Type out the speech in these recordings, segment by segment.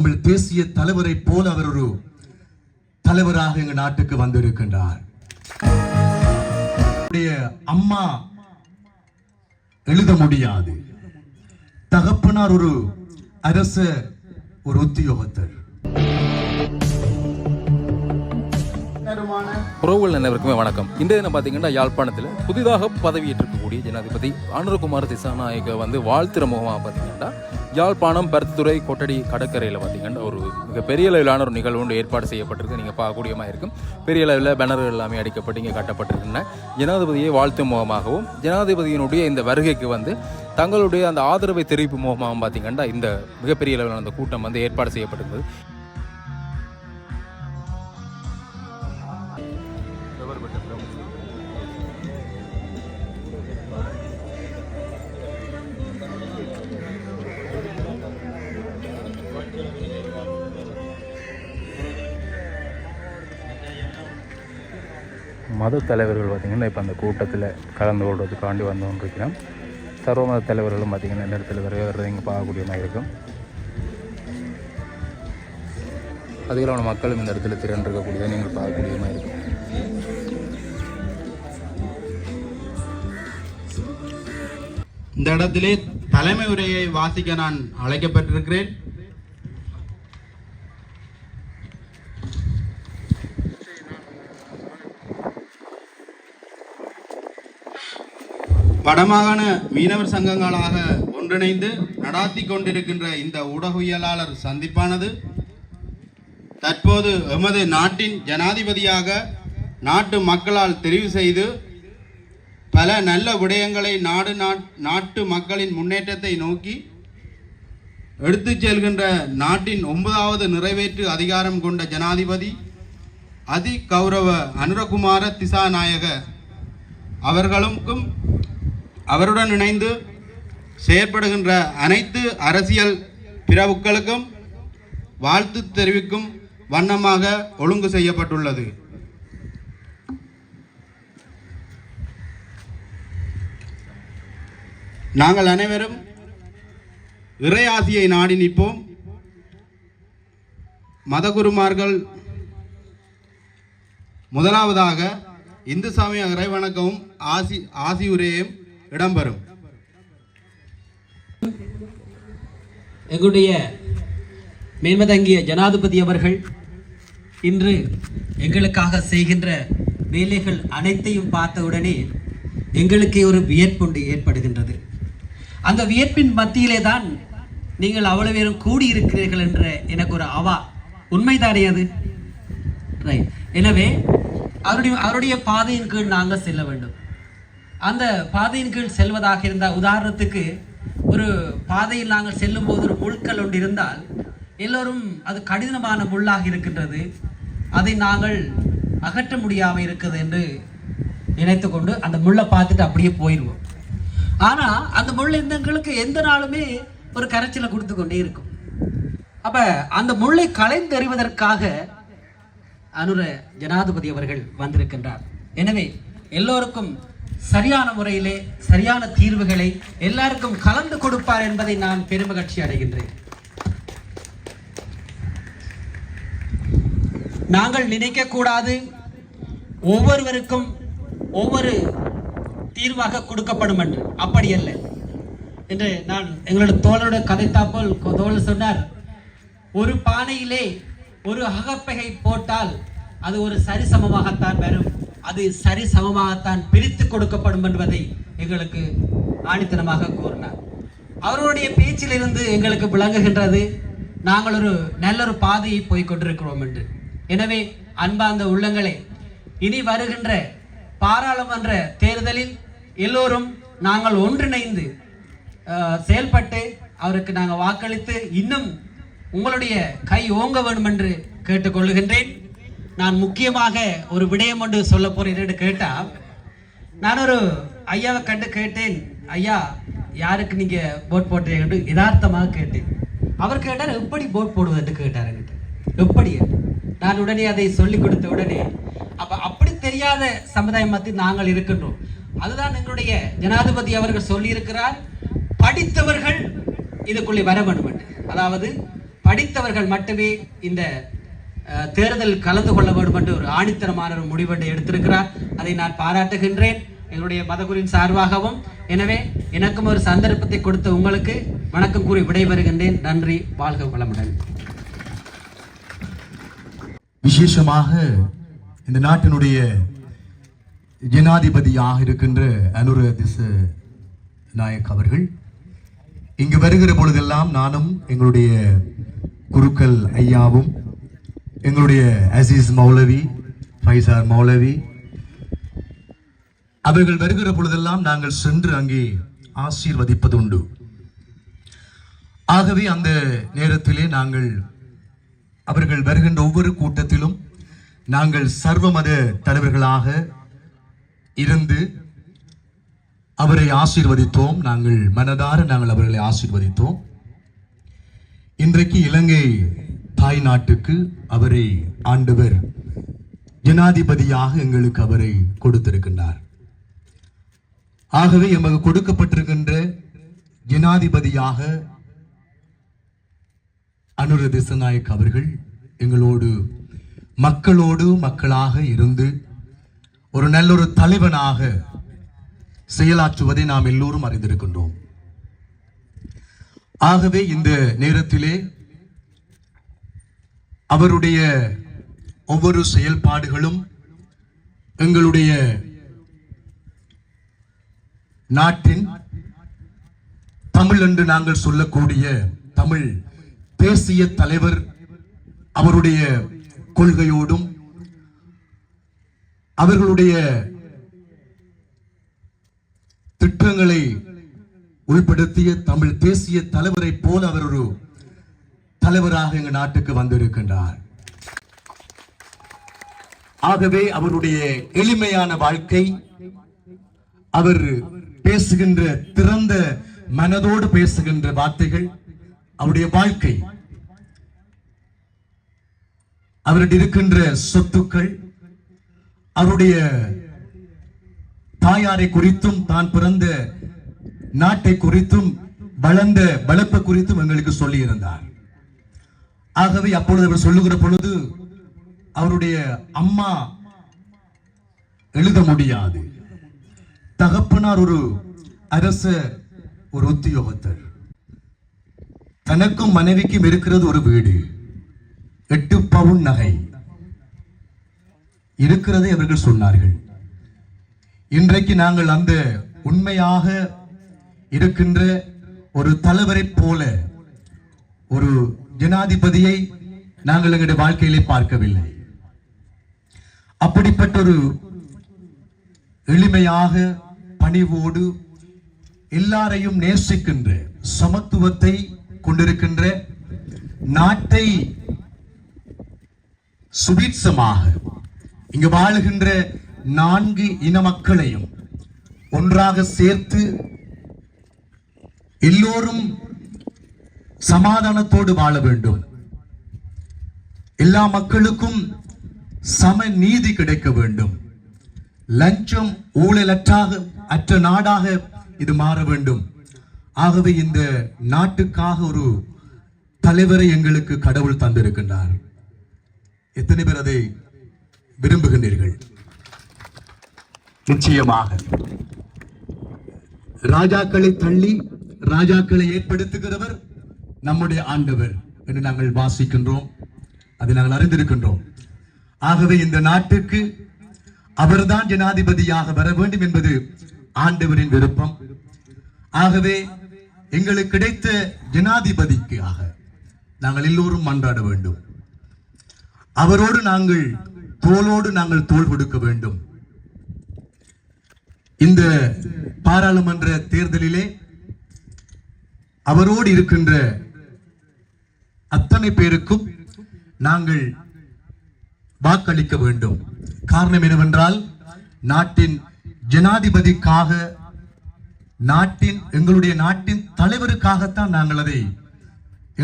தமிழ் தேசிய தலைவரை போல அவர் ஒரு தலைவராக எங்க நாட்டுக்கு வந்திருக்கின்றார். அம்மா எழுத முடியாது. தகப்பனார் ஒரு அரச ஒரு உத்தியோகத்தர். உறவுகள் அனைவருக்குமே வணக்கம். இந்த தினம் பார்த்தீங்கன்னா யாழ்ப்பாணத்தில் புதிதாக பதவியேற்றிருக்கக்கூடிய ஜனாதிபதி அனுரகுமார் திசாநாயக வந்து வாழ்த்துற முகமாக பார்த்தீங்கன்னா யாழ்ப்பாணம் பருத்துறை கொட்டடி கடற்கரையில் பார்த்தீங்கன்னா ஒரு மிக பெரிய அளவிலான ஒரு நிகழ்வு ஒன்று ஏற்பாடு செய்யப்பட்டிருக்கு. நீங்கள் பார்க்கக்கூடியமாக இருக்கும். பெரிய அளவில் பேனர்கள் எல்லாமே அடிக்கப்பட்டு இங்கே கட்டப்பட்டிருக்கின்றன. ஜனாதிபதியை வாழ்த்தும் முகமாகவும் ஜனாதிபதியினுடைய இந்த வருகைக்கு வந்து தங்களுடைய அந்த ஆதரவை தெரிவிப்பு முகமாகவும் பார்த்தீங்கன்னா இந்த மிகப்பெரிய அளவிலான அந்த கூட்டம் வந்து ஏற்பாடு செய்யப்பட்டிருந்தது. மத தலைவர்கள் பார்த்திங்கன்னா இப்போ அந்த கூட்டத்தில் கலந்து கொள்வதுக்காண்டி வந்து கொண்டிருக்கிறோம் சர்வ மத தலைவர்களும் பார்த்திங்கன்னா இந்த இடத்துல வரைய வர்றது இங்கே பார்க்கக்கூடிய மாதிரி இருக்கும். அதிகமான மக்களும் இந்த இடத்துல திரண்டிருக்கக்கூடியதை நீங்கள் பார்க்கக்கூடிய மாதிரி இருக்கும். இந்த இடத்திலே தலைமை உரையை வாசிக்க நான் அழைக்கப்பட்டிருக்கிறேன். வடமாகாண மீனவர் சங்கங்களாக ஒன்றிணைந்து நடாத்தி கொண்டிருக்கின்ற இந்த ஊடகவியலாளர் சந்திப்பானது தற்போது எமது நாட்டின் ஜனாதிபதியாக நாட்டு மக்களால் தெரிவு செய்து பல நல்ல விடயங்களை நாடு நாட்- நாட்டு மக்களின் முன்னேற்றத்தை நோக்கி எடுத்துச் செல்கின்ற நாட்டின் ஒன்பதாவது நிறைவேற்று அதிகாரம் கொண்ட ஜனாதிபதி அதி கௌரவ அனுரகுமார திசாநாயக அவர்களுக்கும் அவருடன் இணைந்து செயற்படுகின்ற அனைத்து அரசியல் பிரபுக்களுக்கும் வாழ்த்து தெரிவிக்கும் வண்ணமாக ஒழுங்கு செய்யப்பட்டுள்ளது. நாங்கள் அனைவரும் இறையாசியை நாடி நிற்போம். மதகுருமார்கள் முதலாவதாக இந்து சமய இறைவணக்கமும் ஆசி ஆசியுரையும் இடம்பெறும் எங்களுடைய மேன்மதங்கிய ஜனாதிபதி அவர்கள் இன்று எங்களுக்காக செய்கின்ற வேலைகள் அனைத்தையும் பார்த்தவுடனே எங்களுக்கே ஒரு வியப்புண்டு ஏற்படுகின்றது. அந்த வியப்பின் மத்தியிலே தான் நீங்கள் அவ்வளவு பேரும் கூடியிருக்கிறீர்கள் என்ற எனக்கு ஒரு அவா உண்மைதானே அது? ரைட் எனவே அவருடைய அவருடைய பாதையின் கீழ் நாங்கள் செல்ல வேண்டும். அந்த பாதையின் கீழ் செல்வதாக இருந்தால் உதாரணத்துக்கு ஒரு பாதையில் நாங்கள் செல்லும் போது ஒரு முழுக்கள் ஒன்று இருந்தால் எல்லோரும் அது கடினமான முள்ளாக இருக்கின்றது. அதை நாங்கள் அகற்ற முடியாமல் இருக்குது என்று நினைத்து கொண்டு அந்த முள்ளை பார்த்துட்டு அப்படியே போயிடுவோம். ஆனால் அந்த முள் எந்தங்களுக்கு எந்த நாளுமே ஒரு கரைச்சலை கொடுத்து கொண்டே இருக்கும். அப்போ அந்த முள்ளை களைந்தெறிவதற்காக அனுர ஜனாதிபதி அவர்கள் வந்திருக்கின்றார். எனவே எல்லோருக்கும் சரியான முறையிலே சரியான தீர்வுகளை எல்லாருக்கும் கலந்து கொடுப்பார் என்பதை நான் பெருமகிழ்ச்சி அடைகின்றேன். நாங்கள் நினைக்க கூடாது ஒவ்வொருவருக்கும் ஒவ்வொரு தீர்வாக கொடுக்கப்படும் என்று. அப்படி அல்ல. என்று நான் எங்களோட தோழரோட கதைத்தாப்போல் தோழர் சொன்னார். ஒரு பானையிலே ஒரு அகப்பகை போட்டால் அது ஒரு சரிசமமாகத்தான் வரும். அது சரி சமமாகத்தான் பிரித்து கொடுக்கப்படும் என்பதை எங்களுக்கு ஆணித்தனமாக கூறினார். அவருடைய பேச்சிலிருந்து எங்களுக்கு விளங்குகின்றது நாங்கள் ஒரு நல்ல ஒரு பாதையை போய் கொண்டிருக்கிறோம் என்று. எனவே அன்பார்ந்த உள்ளங்களே இனி வருகின்ற பாராளுமன்ற தேர்தலில் எல்லோரும் நாங்கள் ஒன்றிணைந்து செயல்பட்டு அவருக்கு நாங்கள் வாக்களித்து இன்னும் உங்களுடைய கை ஓங்க வேண்டும் என்று கேட்டுக்கொள்கின்றேன். நான் முக்கியமாக ஒரு விடயம் ஒன்று சொல்ல போறேன். என்று கேட்டா நான் ஒரு ஐயாவை கண்டு கேட்டேன். ஐயா யாருக்கு நீங்க போட் போட்டீங்க? என்று யதார்த்தமாக கேட்டேன். அவர் கேட்டார் எப்படி போட் போடுவது? என்று கேட்டார் என்கிட்ட. எப்படி? நான் உடனே அதை சொல்லி கொடுத்த உடனே அப்ப அப்படி தெரியாத சமுதாயம் மத்தியில் நாங்கள் இருக்கின்றோம். அதுதான் எங்களுடைய ஜனாதிபதி அவர்கள் சொல்லியிருக்கிறார் படித்தவர்கள் இதுக்குள்ளே வர வேண்டும் அதாவது படித்தவர்கள் மட்டுமே இந்த தேர்தல் கலந்து கொள்ள வேண்டும் என்று ஒரு ஆணித்தரமான ஒரு முடிவெட்டை எடுத்திருக்கிறார். அதை நான் பாராட்டுகின்றேன். எங்களுடைய மதகுரின் சார்பாகவும். எனவே எனக்கும் ஒரு சந்தர்ப்பத்தை கொடுத்த உங்களுக்கு வணக்கம் கூறி விடைபெறுகின்றேன். நன்றி வாழ்க வளமுடன். விசேஷமாக இந்த நாட்டினுடைய ஜனாதிபதியாக இருக்கின்ற அனுர திச நாயக் அவர்கள். இங்கு வருகிற பொழுதெல்லாம் நானும் எங்களுடைய குருக்கள் ஐயாவும் எங்களுடைய அசீஸ் மௌலவி ஃபைசார் மௌலவி. அவர்கள் வருகிற பொழுதெல்லாம் நாங்கள் சென்று அங்கே ஆசீர்வதிப்பதுண்டு. ஆகவே அந்த நேரத்திலே நாங்கள் அவர்கள் வருகின்ற ஒவ்வொரு கூட்டத்திலும் நாங்கள் சர்வமத தலைவர்களாக இருந்து அவரை ஆசீர்வதித்தோம். நாங்கள் மனதார நாங்கள் அவர்களை ஆசீர்வதித்தோம். இன்றைக்கு இலங்கை தாய் நாட்டுக்கு அவரை ஆண்டவர். ஜனாதிபதியாக எங்களுக்கு அவரை கொடுத்திருக்கின்றார். ஆகவே எமக்கு கொடுக்கப்பட்டிருக்கின்ற ஜனாதிபதியாக அனுர திசநாயக் அவர்கள் எங்களோடு மக்களோடு மக்களாக இருந்து ஒரு நல்ல ஒரு தலைவனாக செயலாற்றுவதை நாம் எல்லோரும் அறிந்திருக்கின்றோம். ஆகவே இந்த நேரத்திலே அவருடைய ஒவ்வொரு செயல்பாடுகளும் எங்களுடைய நாட்டின் தமிழ் என்று நாங்கள் சொல்லக்கூடிய தமிழ் தேசிய தலைவர் அவருடைய கொள்கையோடும் அவர்களுடைய திட்டங்களை உள்படுத்திய தமிழ் தேசிய தலைவரை போல அவர் ஒரு தலைவராக எங்க நாட்டுக்கு வந்திருக்கின்றார். ஆகவே அவருடைய எளிமையான வாழ்க்கை அவர் பேசுகின்ற திறந்த மனதோடு பேசுகின்ற வார்த்தைகள் அவருடைய வாழ்க்கை அவரிடம் இருக்கின்ற சொத்துக்கள் அவருடைய தாயாரை குறித்தும் தான் பிறந்த நாட்டை குறித்தும் வளர்ந்த வளர்ப்பு குறித்தும் எங்களுக்கு சொல்லியிருந்தார். ஆகவே அப்பொழுது அவர் சொல்லுகிற பொழுது அவருடைய அம்மா எழுத முடியாது. தகப்பனார் ஒரு அரச ஒரு உத்தியோகத்தர். தனக்கும் மனைவிக்கும் இருக்கிறது ஒரு வீடு. எட்டு பவுன் நகை. இருக்கிறதை அவர்கள் சொன்னார்கள். இன்றைக்கு நாங்கள் அந்த உண்மையாக இருக்கின்ற ஒரு தலைவரை போல ஒரு ஜனாதிபதியை நாங்கள் எங்களுடைய வாழ்க்கையிலே பார்க்கவில்லை. அப்படிப்பட்ட ஒரு எளிமையாக பணிவோடு எல்லாரையும் நேசிக்கின்ற சமத்துவத்தை கொண்டிருக்கின்ற நாட்டை சுபீட்சமாக இங்கு வாழுகின்ற நான்கு இன மக்களையும் ஒன்றாக சேர்த்து எல்லோரும் சமாதானத்தோடு வாழ வேண்டும். எல்லா மக்களுக்கும் சம நீதி கிடைக்க வேண்டும். லஞ்சம் ஊழலற்றாக அற்ற நாடாக இது மாற வேண்டும். ஆகவே இந்த நாட்டுக்காக ஒரு தலைவரை எங்களுக்கு கடவுள் தந்திருக்கின்றார். எத்தனை பேர் அதை விரும்புகின்றீர்கள்? நிச்சயமாக. ராஜாக்களை தள்ளி ராஜாக்களை ஏற்படுத்துகிறவர் நம்முடைய ஆண்டவர் என்று நாங்கள் வாசிக்கின்றோம் அதை நாங்கள் அறிந்திருக்கின்றோம். ஆகவே இந்த நாட்டுக்கு அவர்தான் ஜனாதிபதியாக வர வேண்டும் என்பது ஆண்டவரின் விருப்பம். ஆகவே எங்களுக்கு கிடைத்த ஜனாதிபதிக்காக நாங்கள் எல்லோரும் மன்றாட வேண்டும். அவரோடு நாங்கள் தோளோடு நாங்கள் தோள் கொடுக்க வேண்டும். இந்த பாராளுமன்ற தேர்தலிலே அவரோடு இருக்கின்ற அத்தனை பேருக்கும் நாங்கள் வாக்களிக்க வேண்டும். காரணம் என்னவென்றால் நாட்டின் ஜனாதிபதிக்காக நாட்டின் எங்களுடைய நாட்டின் தலைவருக்காகத்தான் நாங்கள் அதை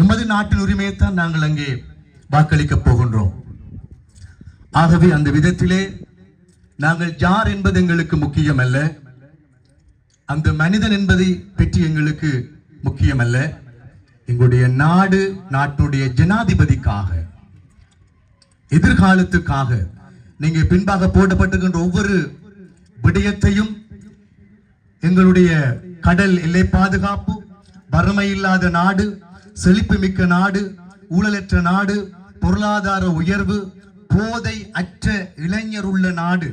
எமது நாட்டின் உரிமையைத்தான் நாங்கள் அங்கே வாக்களிக்க போகின்றோம். ஆகவே அந்த விதத்திலே நாங்கள் யார் என்பது எங்களுக்கு முக்கியம் அல்ல அந்த மனிதன் என்பதை பற்றி எங்களுக்கு முக்கியம் அல்ல எங்களுடைய நாடு நாட்டுடைய ஜனாதிபதிக்காக எதிர்காலத்துக்காக நீங்க பின்பாக போடப்பட்டிருக்கின்ற ஒவ்வொரு விடயத்தையும் எங்களுடைய கடல் எல்லை பாதுகாப்பு வறுமை இல்லாத நாடு செழிப்பு மிக்க நாடு ஊழலற்ற நாடு பொருளாதார உயர்வு போதை அற்ற இளைஞர் உள்ள நாடு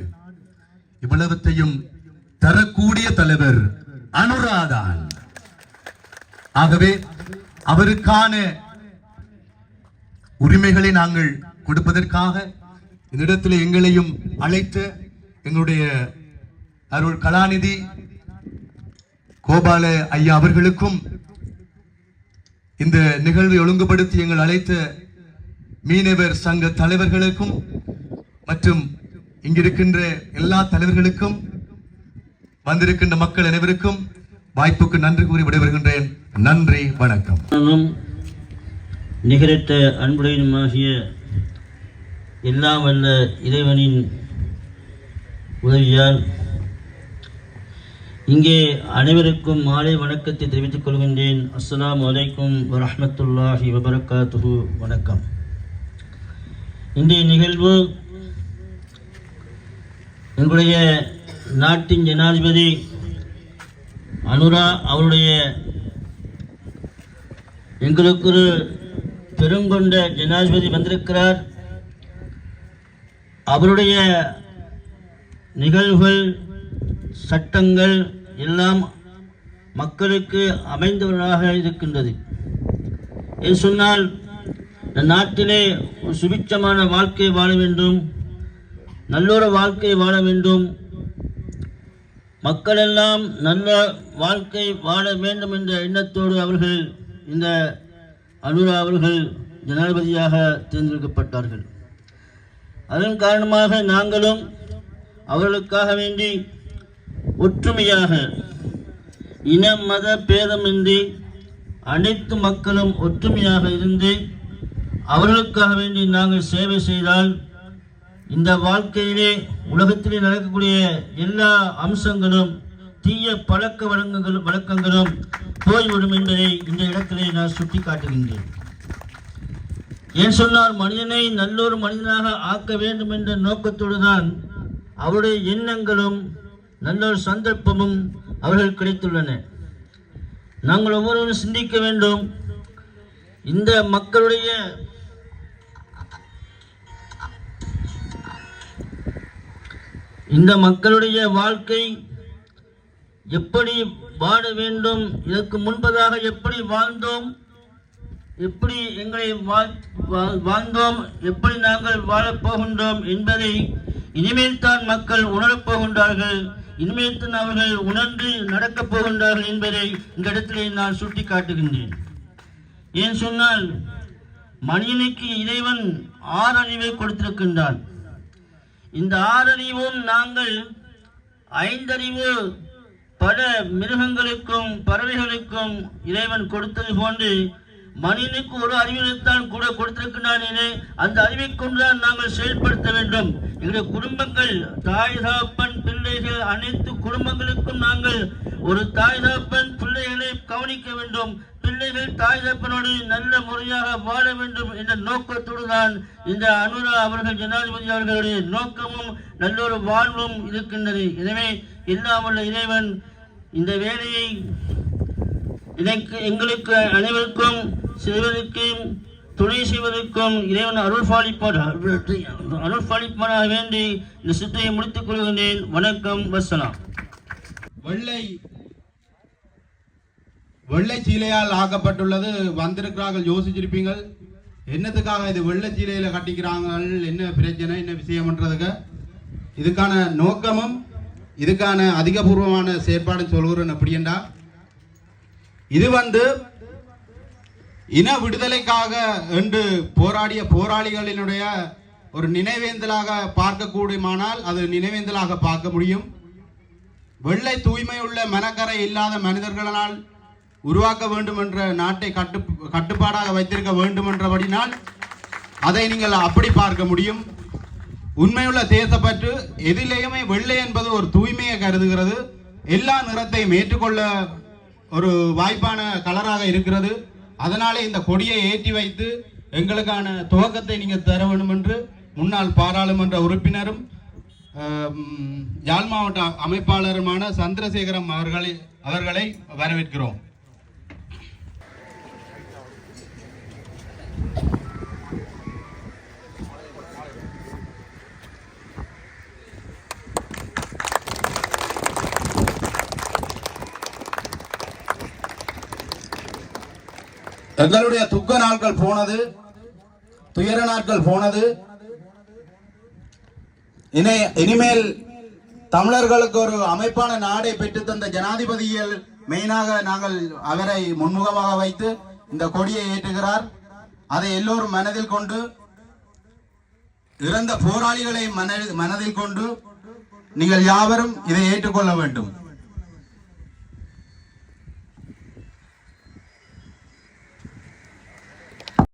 இவ்வளவத்தையும் தரக்கூடிய தலைவர் அனுராதான். ஆகவே அவருக்கான உரிமைகளை நாங்கள் கொடுப்பதற்காக இந்த இடத்தில் எங்களையும் அழைத்த எங்களுடைய அருள் கலாநிதி கோபால ஐயா அவர்களுக்கும் இந்த நிகழ்வை ஒழுங்குபடுத்தி எங்கள் அழைத்த மீனவர் சங்க தலைவர்களுக்கும் மற்றும் இங்கிருக்கின்ற எல்லா தலைவர்களுக்கும் வந்திருக்கின்ற மக்கள் அனைவருக்கும் வாய்ப்புக்கு நன்றி கூறி விடைபெறுகின்றேன். நன்றி வணக்கம். நிகரித்த அன்புடையமாகிய அன்புடையனுமாகிய எல்லாம் வல்ல இறைவனின் உதவியால் இங்கே அனைவருக்கும் மாலை வணக்கத்தை தெரிவித்துக் கொள்கின்றேன். அஸ்லாம் வலைக்கும் வரமத்துல்லாஹி வபரகாத்து வணக்கம். இன்றைய நிகழ்வு எங்களுடைய நாட்டின் ஜனாதிபதி அனுரா அவருடைய எங்களுக்கு ஒரு பெருங்கொண்ட ஜனாதிபதி வந்திருக்கிறார். அவருடைய நிகழ்வுகள் சட்டங்கள் எல்லாம் மக்களுக்கு அமைந்தவர்களாக இருக்கின்றது. என்று சொன்னால் இந்த நாட்டிலே ஒரு சுபிட்சமான வாழ்க்கை வாழ வேண்டும் நல்லொரு வாழ்க்கை வாழ வேண்டும் மக்களெல்லாம் நல்ல வாழ்க்கை வாழ வேண்டும் என்ற எண்ணத்தோடு அவர்கள் இந்த அனுரா அவர்கள் ஜனாதிபதியாக தேர்ந்தெடுக்கப்பட்டார்கள். அதன் காரணமாக நாங்களும் அவர்களுக்காக வேண்டி ஒற்றுமையாக இன மத பேதமின்றி அனைத்து மக்களும் ஒற்றுமையாக இருந்து அவர்களுக்காக வேண்டி நாங்கள் சேவை செய்தால் இந்த வாழ்க்கையிலே உலகத்திலே நடக்கக்கூடிய எல்லா அம்சங்களும் தீய பழக்க வழங்குகள் வழக்கங்களும் போய்விடும் என்பதை இந்த இடத்திலே நான் சுட்டி காட்டுகின்றேன் ஏன் சொன்னால் மனிதனை நல்லொரு மனிதனாக ஆக்க வேண்டும் என்ற நோக்கத்தோடு தான் அவருடைய எண்ணங்களும் நல்லொரு சந்தர்ப்பமும் அவர்கள் கிடைத்துள்ளன. நாங்கள் ஒவ்வொருவரும் சிந்திக்க வேண்டும். இந்த மக்களுடைய இந்த மக்களுடைய வாழ்க்கை எப்படி வாழ வேண்டும்? இதற்கு முன்பதாக எப்படி வாழ்ந்தோம்? எப்படி எங்களை வாழ்- வா- வாழ்ந்தோம்? எப்படி நாங்கள் வாழப் போகின்றோம் என்பதை இனிமேல் தான் மக்கள் உணரப் போகின்றார்கள். இனிமேல் தான் அவர்கள் உணர்ந்து நடக்கப் போகின்றார்கள் என்பதை இந்த இடத்திலே நான் சுட்டி காட்டுகின்றேன் ஏன் சொன்னால் மனிதனுக்கு இறைவன் ஆறறிவை கொடுத்திருக்கின்றான். இந்த ஆறறிவும் நாங்கள் ஐந்தறிவு பல மிருகங்களுக்கும் பறவைகளுக்கும் இறைவன் கொடுத்தது போன்று மனிதனுக்கு ஒரு அறிவினைத்தான் கூட கொடுத்திருக்கின்றான் என அந்த அறிவை கொண்டுதான் நாங்கள் செயல்படுத்த வேண்டும். எங்களுடைய குடும்பங்கள் தாய் தாப்பன் பிள்ளைகள் அனைத்து குடும்பங்களுக்கும் நாங்கள் ஒரு தாய் தாப்பன் பிள்ளைகளை கவனிக்க வேண்டும். பிள்ளைகள் தாய் தப்பனோடு நல்ல முறையாக வாழ வேண்டும் என்ற நோக்கத்தோடு தான் இந்த அனுரா அவர்கள் ஜனாதிபதி அவர்களுடைய நோக்கமும் நல்லொரு வாழ்வும் இருக்கின்றது. எனவே இல்லாமல் இறைவன் இந்த வேலையை இதற்கு எங்களுக்கு அனைவருக்கும் செய்வதற்கும் துணை செய்வதற்கும் இறைவன் அருள் பாலிப்பார் அருள் வேண்டி இந்த சித்தையை முடித்துக் கொள்கின்றேன். வணக்கம் வசலாம். வெள்ளை வெள்ளை சீலையால் ஆக்கப்பட்டுள்ளது. வந்திருக்கிறார்கள் யோசிச்சிருப்பீங்கள். என்னத்துக்காக இது வெள்ளை சீலையில கட்டிக்கிறாங்கள்? என்ன பிரச்சனை? என்ன விஷயம்ன்றதுக்கு இதுக்கான நோக்கமும் இதுக்கான அதிகபூர்வமான செயற்பாடு சொல்கிறேன் அப்படின்னா இது வந்து இன விடுதலைக்காக என்று போராடிய போராளிகளினுடைய ஒரு நினைவேந்தலாக பார்க்கக்கூடியமானால் அது நினைவேந்தலாக பார்க்க முடியும். வெள்ளை தூய்மை உள்ள மனக்கரை இல்லாத மனிதர்களால் உருவாக்க வேண்டும் என்ற நாட்டை கட்டு கட்டுப்பாடாக வைத்திருக்க வேண்டும் என்றபடினால் அதை நீங்கள் அப்படி பார்க்க முடியும். உண்மையுள்ள தேசப்பற்று எதிலேயுமே வெள்ளை என்பது ஒரு தூய்மையை கருதுகிறது. எல்லா நிறத்தையும் ஏற்றுக்கொள்ள ஒரு வாய்ப்பான கலராக இருக்கிறது. அதனாலே இந்த கொடியை ஏற்றி வைத்து எங்களுக்கான துவக்கத்தை நீங்கள் தர வேண்டும் என்று முன்னாள் பாராளுமன்ற உறுப்பினரும் யாழ் மாவட்ட அமைப்பாளருமான சந்திரசேகரம் அவர்களை அவர்களை வரவேற்கிறோம். எங்களுடைய துக்க நாட்கள் போனது துயர நாட்கள் போனது. இனி இனிமேல் தமிழர்களுக்கு ஒரு அமைப்பான நாடை பெற்றுத்தந்த ஜனாதிபதியில் மெயினாக நாங்கள் அவரை முன்முகமாக வைத்து இந்த கொடியை ஏற்றுகிறார். அதை எல்லோரும் மனதில் கொண்டு இறந்த போராளிகளை மனதில் கொண்டு நீங்கள் யாவரும் இதை ஏற்றுக்கொள்ள வேண்டும்.